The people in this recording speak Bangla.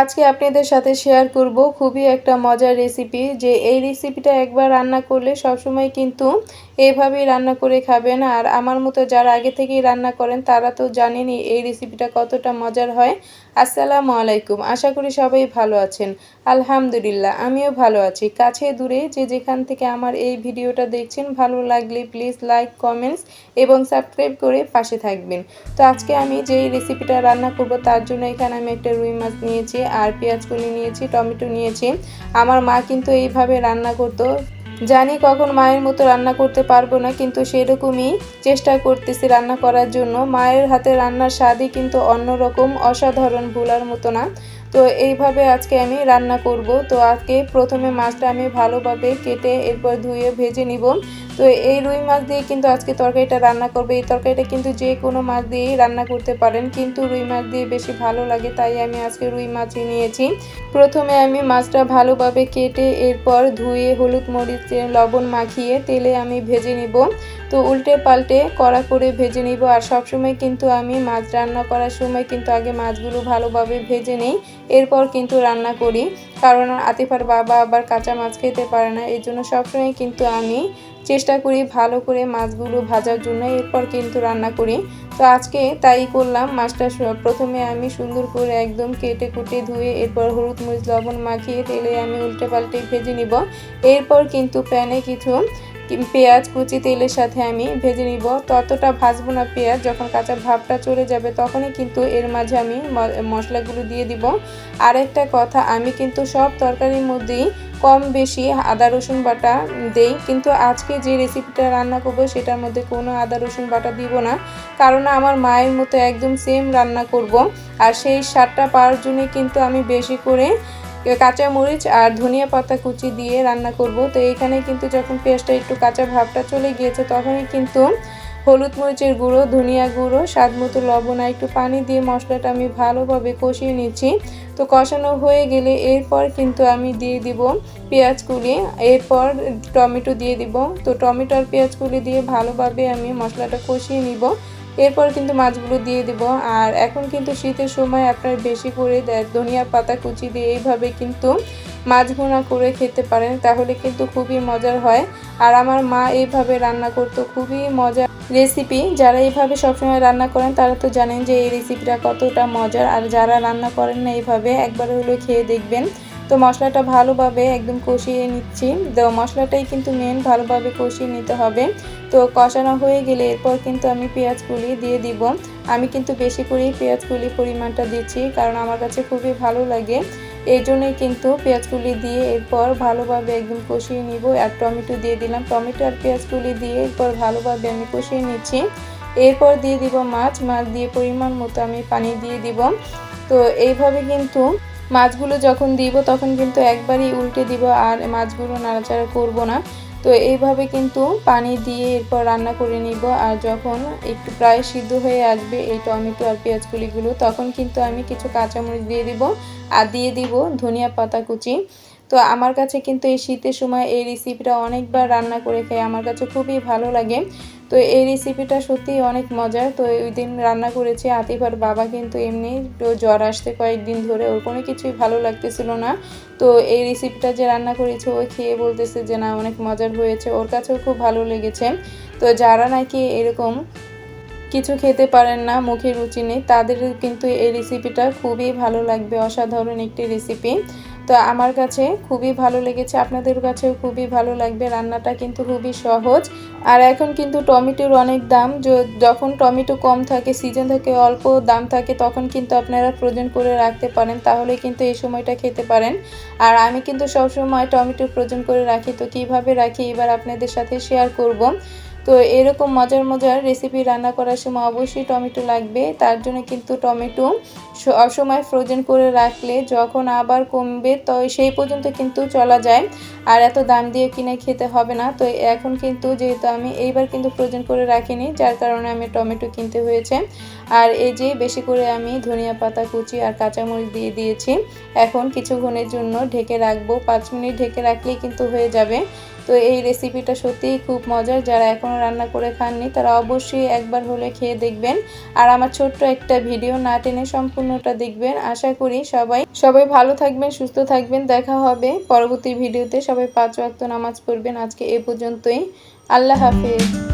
আজকে আপনাদের সাথে শেয়ার করব খুবই একটা মজার রেসিপি যে এই রেসিপিটা একবার রান্না করলে সবসময় কিন্তু এইভাবেই রান্না করে খাবেন। আর আমার মতো যারা আগে থেকেই রান্না করেন, তারা তো জানেনই এই রেসিপিটা কতটা মজার হয়। আসসালামু আলাইকুম, আশা করি সবাই ভালো আছেন। আলহামদুলিল্লাহ, আমিও ভালো আছি। কাছে দূরে যে যেখান থেকে আমার এই ভিডিওটা দেখছেন, ভালো লাগলে প্লিজ লাইক কমেন্টস এবং সাবস্ক্রাইব করে পাশে থাকবেন। তো আজকে আমি যেই রেসিপিটা রান্না করব, তার জন্য এখানে আমি একটা রুই মাছ নিয়েছি। আর পেঁয়াজ নিয়েছি, টমেটো নিয়েছি। আমার মা কিন্তু এইভাবে রান্না করতো। জানি কখন মায়ের মতো রান্না করতে পারব না, কিন্তু সেরকমই চেষ্টা করতেছি রান্না করার জন্য। মায়ের হাতে রান্নার স্বাদই কিন্তু অন্যরকম, অসাধারণ, ভোলার মতো না। তো এইভাবে আজকে আমি রান্না করব। তো আজকে প্রথমে মাছটা আমি ভালোভাবে কেটে এরপর ধুয়ে ভেজে নিব। তো এই রুই মাছ দিয়ে কিন্তু আজকে তরকারিটা রান্না করবে। এই তরকারিটা কিন্তু যে কোনো মাছ দিয়েই রান্না করতে পারেন। কিন্তু রুই মাছ দিয়ে বেশি ভালো লাগে, তাই আমি আজকে রুই মাছই নিয়েছি। প্রথমে আমি মাছটা ভালোভাবে কেটে এরপর ধুয়ে হলুদ মরিচ, লবণ মাখিয়ে তেলে আমি ভেজে নিব। তো উল্টে পাল্টে কড়া করে ভেজে নিব। আর সবসময় কিন্তু আমি মাছ রান্না করার সময় কিন্তু আগে মাছগুলো ভালোভাবে ভেজে নিই। এরপর কিন্তু রান্না করি। কারণ আতিফার বাবা আবার কাঁচা মাছ খেতে পারে না এই জন্য সবসময় কিন্তু আমি চেষ্টা করি ভালো করে মাছগুলো ভাজার জন্য, এরপর কিন্তু রান্না করি। তো আজকে তাই করলাম মাছটা প্রথমে আমি সুন্দর করে একদম কেটে কুটে ধুয়ে, এরপর হলুদ মরিচ, লবণ মাখিয়ে তেলে আমি উল্টে পাল্টে ভেজে নিব। এরপর কিন্তু প্যানে কিছু পেঁয়াজ, কুচি, তেলের সাথে আমি ভেজে নিব। ততটা ভাজবো না পেঁয়াজ, যখন কাঁচা ভাবটা চলে যাবে তখনই কিন্তু এর মাঝে আমি মশলাগুলো দিয়ে দিব। আরেকটা কথা, আমি কিন্তু সব তরকারির মধ্যেই কম বেশি আদা, রসুন বাটা দেই, কিন্তু আজকে যে রেসিপিটা রান্না করব সেটার মধ্যে কোনো আদা, রসুন বাটা দিব না। কারণ আমার মায়ের মতো একদম সেম রান্না করব, আর সেই স্বাদটা পাওয়ার জন্য কিন্তু আমি বেশি করে কাঁচা মরিচ আর ধনিয়া পাতা কুচি দিয়ে রান্না করব। তো এইখানে কিন্তু যখন পেঁয়াজটা একটু কাঁচা ভাবটা চলে গিয়েছে, তখনই কিন্তু হলুদ মরিচের গুঁড়ো, ধনিয়া গুঁড়ো, স্বাদ মতো লবণ আর একটু পানি দিয়ে মশলাটা আমি ভালোভাবে কষিয়ে নিচ্ছি। তো কষানো হয়ে গেলে এরপর কিন্তু আমি দিয়ে দিব পেঁয়াজ কুলি এরপর টমেটো দিয়ে দিব। তো টমেটো আর পেঁয়াজ কুলি দিয়ে ভালোভাবে আমি মশলাটা কষিয়ে নিব। এরপর কিন্তু মাছগুলো দিয়ে দিব। আর এখন কিন্তু শীতের সময় আপনার বেশি করে ধনিয়া পাতা, কুচি দিয়ে এইভাবে কিন্তু মাছ ভুনা করে খেতে পারেন। তাহলে কিন্তু খুবই মজার হয়। আর আমার মা এইভাবে রান্না করতো, খুবই মজার রেসিপি। যারা এইভাবে সবসময় রান্না করেন, তারা তো জানেন যে এই রেসিপিটা কতটা মজার। আর যারা রান্না করেন না এইভাবে, একবার হলো খেয়ে দেখবেন। তো মশলাটা ভালোভাবে একদম কষিয়ে নিচ্ছি। তো মশলাটাই কিন্তু মেন ভালোভাবে কষিয়ে নিতে হবে। তো কষানো হয়ে গেলে এরপর কিন্তু আমি পেঁয়াজ কুলি দিয়ে দিব। আমি কিন্তু বেশি করেই পেঁয়াজ কুলি পরিমাণটা দিচ্ছি, কারণ আমার কাছে খুবই ভালো লাগে। এই জন্যই কিন্তু পেঁয়াজ কুলি দিয়ে এরপর ভালোভাবে একদম কষিয়ে নিব। আর টমেটো দিয়ে দিলাম। টমেটো আর পেঁয়াজ কুলি দিয়ে এরপর ভালোভাবে আমি কষিয়ে নিচ্ছি। এরপর দিয়ে দিব মাছ। মাছ দিয়ে পরিমাণ মতো আমি পানি দিয়ে দিব। তো এইভাবে কিন্তু মাছগুলো যখন দিব, তখন কিন্তু একবারই উল্টে দিব আর মাছগুলো নাড়াচাড়া করব না। তো এইভাবে কিন্তু পানি দিয়ে এরপর রান্না করে নিব আর যখন একটু প্রায় সিদ্ধ হয়ে আসবে এই টমেটো আর পেঁয়াজ কুলিগুলো তখন কিন্তু আমি কিছু কাঁচামরিচ দিয়ে দিব আর দিয়ে দিব ধনিয়া পাতা কুচি। তো আমার কাছে কিন্তু এই শীতের সময় এই রেসিপিটা অনেকবার রান্না করে খাই আমার কাছে খুবই ভালো লাগে। তো এই রেসিপিটা সত্যিই অনেক মজার। তো ওই দিন রান্না করেছি আতিফার বাবা কিন্তু এমনি জ্বর আসতে কয়েকদিন ধরে, ওর কোনো কিছুই ভালো লাগতেছিল না। তো এই রেসিপিটা যে রান্না করেছে, ও খেয়ে বলতেছে যে, না, অনেক মজার হয়েছে। ওর কাছেও খুব ভালো লেগেছে। তো যারা নাকি এরকম কিছু খেতে পারেন না, মুখে রুচি নেই, তাদের কিন্তু এই রেসিপিটা খুবই ভালো লাগবে। অসাধারণ একটি রেসিপি তো আমার কাছে খুবই ভালো লেগেছে, আপনাদের কাছেও খুবই ভালো লাগবে। রান্নাটা কিন্তু খুবই সহজ। আর এখন কিন্তু টমেটোর অনেক দাম। যখন টমেটো কম থাকে সিজন থাকে, অল্প দাম থাকে, তখন কিন্তু আপনারা ফ্রোজেন করে রাখতে পারেন। তাহলে কিন্তু এই সময়টা খেতে পারেন। আর আমি কিন্তু সবসময় টমেটো ফ্রোজেন করে রাখি। তো কীভাবে রাখি, এবার আপনাদের সাথে শেয়ার করব। তো এরকম মজার মজার রেসিপি রান্না করার সময় অবশ্যই টমেটো লাগবে। তার জন্য কিন্তু টমেটো সবসময় ফ্রোজেন করে রাখলে যখন আবার কমবে, তো সেই পর্যন্ত কিন্তু চলা যায়। আর এত দাম দিয়ে কিনে খেতে হবে না। তো এখন কিন্তু যেহেতু আমি এইবার কিন্তু ফ্রোজেন করে রাখিনি, যার কারণে আমি টমেটো কিনতে হয়েছে। আর এই যে বেশি করে আমি ধনিয়া পাতা, কুচি আর কাঁচামরিচ দিয়ে দিয়েছি। এখন কিছুক্ষণের জন্য ঢেকে রাখব। পাঁচ মিনিট ঢেকে রাখলেই কিন্তু হয়ে যাবে। তো এই রেসিপিটা সত্যিই খুব মজার। যারা এখনও রান্না করে খাননি, তারা অবশ্যই একবার হলে খেয়ে দেখবেন। আর আমার ছোট্ট একটা ভিডিও না টেনে সম্পূর্ণটা দেখবেন। আশা করি সবাই সবাই ভালো থাকবেন, সুস্থ থাকবেন। দেখা হবে পরবর্তী ভিডিওতে। সবাই পাঁচ ওয়াক্ত নামাজ পড়বেন। আজকে এ পর্যন্তই। আল্লাহ হাফিজ।